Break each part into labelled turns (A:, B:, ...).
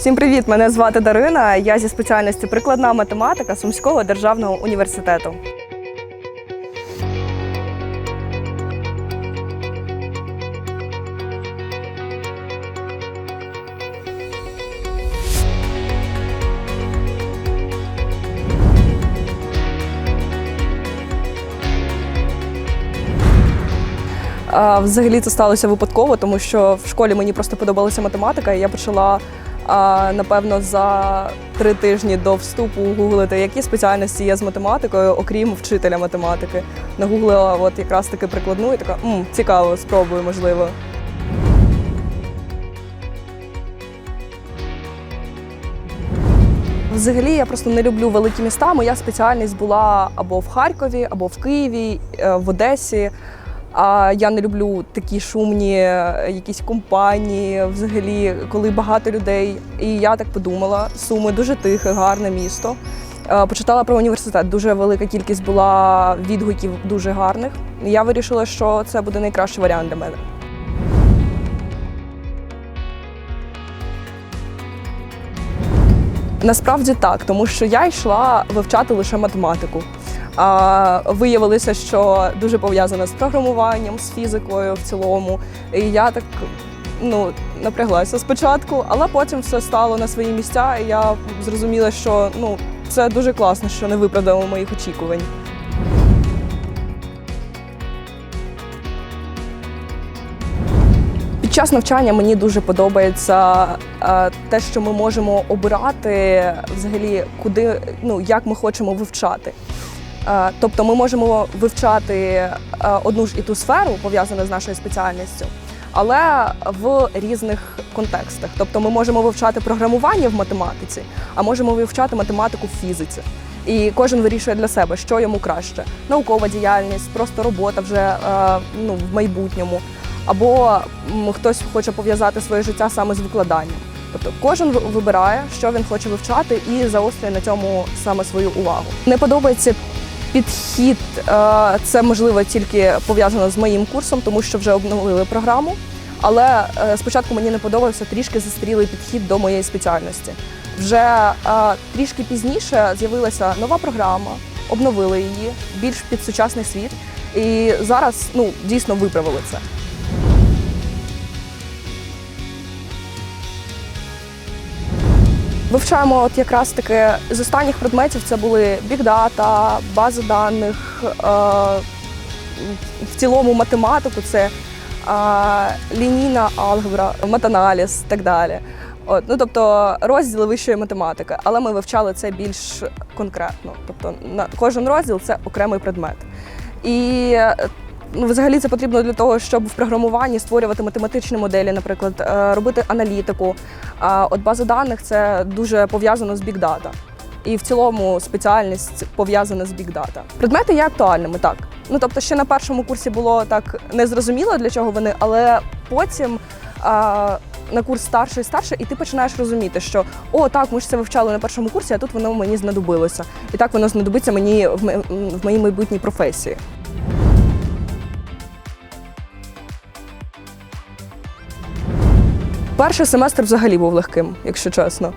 A: Всім привіт! Мене звати Дарина. Я зі спеціальності прикладна математика Сумського державного університету. Взагалі це сталося випадково, тому що в школі мені просто подобалася математика, і я почала напевно за три тижні до вступу гуглити, які спеціальності є з математикою, окрім вчителя математики. Нагуглила от якраз таки прикладну і така М, цікаво, спробую, можливо. Взагалі я просто не люблю великі міста. Моя спеціальність була або в Харкові, або в Києві, е, в Одесі. А я не люблю такі шумні е, якісь компанії, взагалі, коли багато людей. І я так подумала: Суми дуже тихе, гарне місто. Е, Почитала про університет. Дуже велика кількість була відгуків дуже гарних. Я вирішила, що це буде найкращий варіант для мене. Насправді так, тому що я йшла вивчати лише математику. А виявилося, що дуже пов'язана з програмуванням, з фізикою в цілому. І я так ну, напряглася спочатку, але потім все стало на свої місця, і я зрозуміла, що ну, це дуже класно, що не виправдало моїх очікувань. Під час навчання мені дуже подобається е, те, що ми можемо обирати взагалі, куди ну як ми хочемо вивчати. Е, тобто ми можемо вивчати е, одну ж і ту сферу, пов'язану з нашою спеціальністю, але в різних контекстах. Тобто ми можемо вивчати програмування в математиці, а можемо вивчати математику в фізиці. І кожен вирішує для себе, що йому краще: наукова діяльність, просто робота вже е, ну, в майбутньому або хтось хоче пов'язати своє життя саме з викладанням. Тобто кожен вибирає, що він хоче вивчати, і заострює на цьому саме свою увагу. Не подобається підхід, е, це можливо тільки пов'язано з моїм курсом, тому що вже обновили програму. Але е, спочатку мені не подобався трішки застрілий підхід до моєї спеціальності. Вже е, трішки пізніше з'явилася нова програма, обновили її більш під сучасний світ. І зараз ну дійсно виправили це. Вивчаємо от якраз таки з останніх предметів це були бікдата, бази даних, е, в цілому математику, це е, лінійна алгебра, метаналіз і так далі. От, ну, тобто розділи вищої математики, але ми вивчали це більш конкретно. Тобто на кожен розділ це окремий предмет. І ну, взагалі це потрібно для того, щоб в програмуванні створювати математичні моделі, наприклад, е, робити аналітику. От база даних це дуже пов'язано з бікдата. І в цілому спеціальність пов'язана з бікдата. Предмети є актуальними, так. Ну тобто, ще на першому курсі було так незрозуміло для чого вони, але потім а, на курс старший і старший, і ти починаєш розуміти, що о, так, ми ж це вивчали на першому курсі, а тут воно мені знадобилося. І так воно знадобиться мені в, ме- в моїй майбутній професії. Перший семестр взагалі був легким, якщо чесно.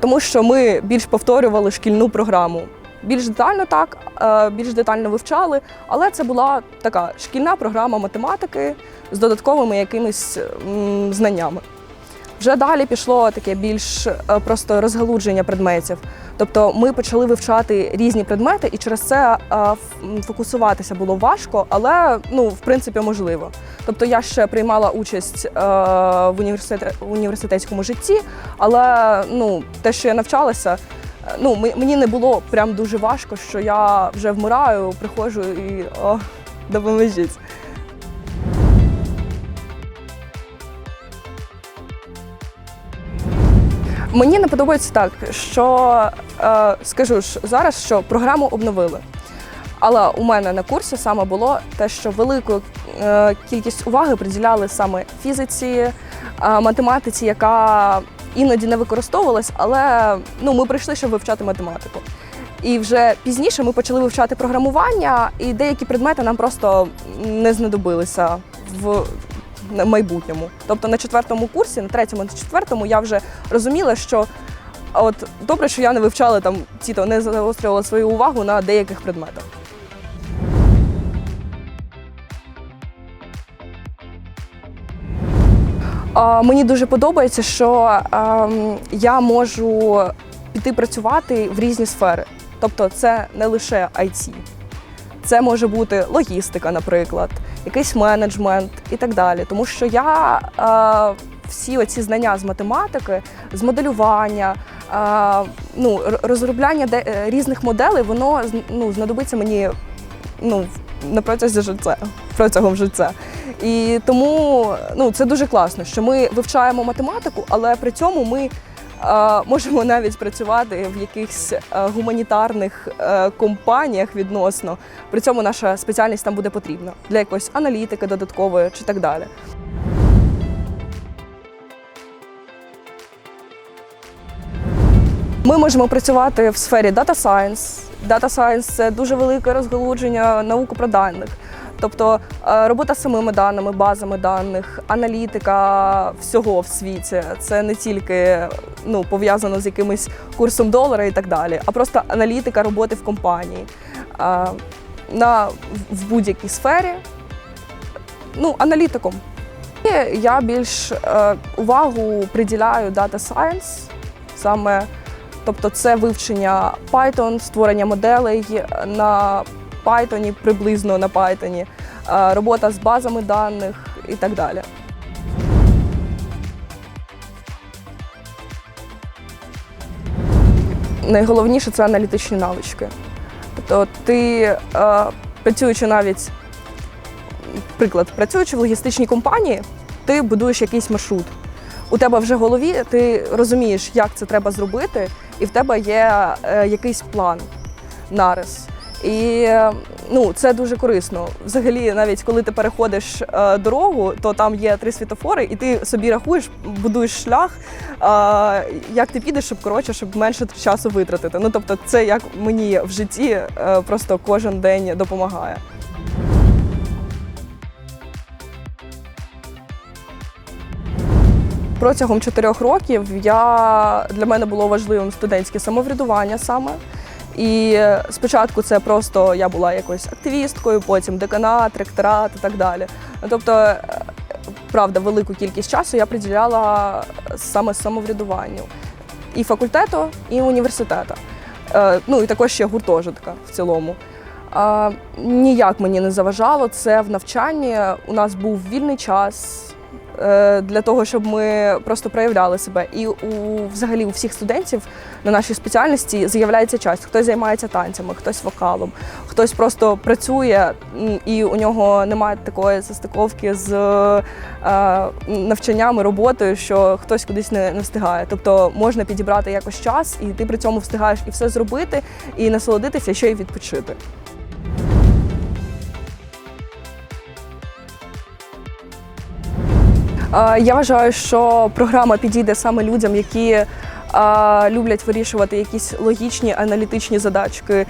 A: Тому що ми більш повторювали шкільну програму. Більш детально так, більш детально вивчали, але це була така шкільна програма математики з додатковими якимись знаннями. Вже далі пішло таке більш е, просто розгалудження предметів. Тобто ми почали вивчати різні предмети, і через це е, фокусуватися було важко, але ну, в принципі можливо. Тобто я ще приймала участь е, в університетському житті, але ну, те, що я навчалася, ну, мені не було прям дуже важко, що я вже вмираю, приходжу і о, допоможіть. Мені не подобається так, що е, скажу ж зараз, що програму обновили. Але у мене на курсі саме було те, що велику е, кількість уваги приділяли саме фізиці, е, математиці, яка іноді не використовувалась, але ну, ми прийшли, щоб вивчати математику. І вже пізніше ми почали вивчати програмування, і деякі предмети нам просто не знадобилися в майбутньому. Тобто на четвертому курсі, на третьому, на четвертому я вже розуміла, що от добре, що я не вивчала там ці то не загострювала свою увагу на деяких предметах. Мені дуже подобається, що ем, я можу піти працювати в різні сфери. Тобто, це не лише IT. Це може бути логістика, наприклад, якийсь менеджмент і так далі. Тому що я е, всі оці знання з математики, з моделювання, е, ну, розробляння де, е, різних моделей, воно ну, знадобиться мені ну, на протязі життя, протягом життя. І тому ну, це дуже класно, що ми вивчаємо математику, але при цьому ми можемо навіть працювати в якихось е, гуманітарних е, компаніях відносно. При цьому наша спеціальність там буде потрібна для якоїсь аналітики додаткової чи так далі. Ми можемо працювати в сфері Data Science. Data Science – це дуже велике розгалудження науки про даних. Тобто е, робота з самими даними, базами даних, аналітика всього в світі. Це не тільки ну, пов'язано з якимось курсом долара і так далі, а просто аналітика роботи в компанії. Е, На, в будь-якій сфері, ну, аналітиком. І Я більш е, увагу приділяю Data Science, саме Тобто це вивчення Python, створення моделей на Python, приблизно на Python, е, робота з базами даних і так далі. Найголовніше це аналітичні навички. Тобто ти, е, працюючи навіть, приклад, працюючи в логістичній компанії, ти будуєш якийсь маршрут у тебе вже в голові, ти розумієш, як це треба зробити, і в тебе є е, якийсь план, нарис. І е, ну, це дуже корисно. Взагалі, навіть коли ти переходиш е, дорогу, то там є три світофори, і ти собі рахуєш, будуєш шлях, е, як ти підеш, щоб коротше, щоб менше часу витратити. Ну тобто, це як мені в житті е, просто кожен день допомагає. Протягом чотирьох років я для мене було важливим студентське самоврядування саме. І спочатку це просто я була якоюсь активісткою, потім деканат, ректорат і так далі. Ну, Тобто, е, правда, велику кількість часу я приділяла саме самоврядуванню і факультету, і університету. Е, Ну і також ще гуртожитка в цілому. Ніяк мені не заважало це в навчанні. У нас був вільний час для того, щоб ми просто проявляли себе. І у взагалі у всіх студентів на нашій спеціальності з'являється час. Хтось займається танцями, хтось вокалом, хтось просто працює і у нього немає такої застиковки з е, навчанням і роботою, що хтось кудись не, не встигає. Тобто можна підібрати якось час, і ти при цьому встигаєш і все зробити, і насолодитися, і ще й відпочити. Я вважаю, що програма підійде саме людям, які люблять вирішувати якісь логічні аналітичні задачки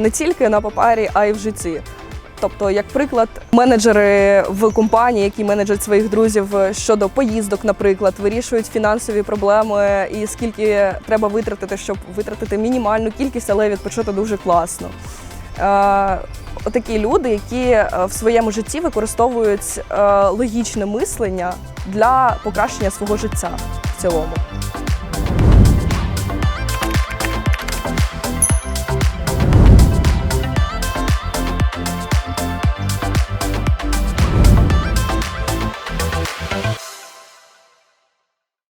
A: не тільки на папері, а й в житті. Тобто, як приклад, менеджери в компанії, які менеджать своїх друзів щодо поїздок, наприклад, вирішують фінансові проблеми і скільки треба витратити, щоб витратити мінімальну кількість, але відпочити дуже класно. Отакі люди, які е, в своєму житті використовують е, логічне мислення для покращення свого життя в цілому.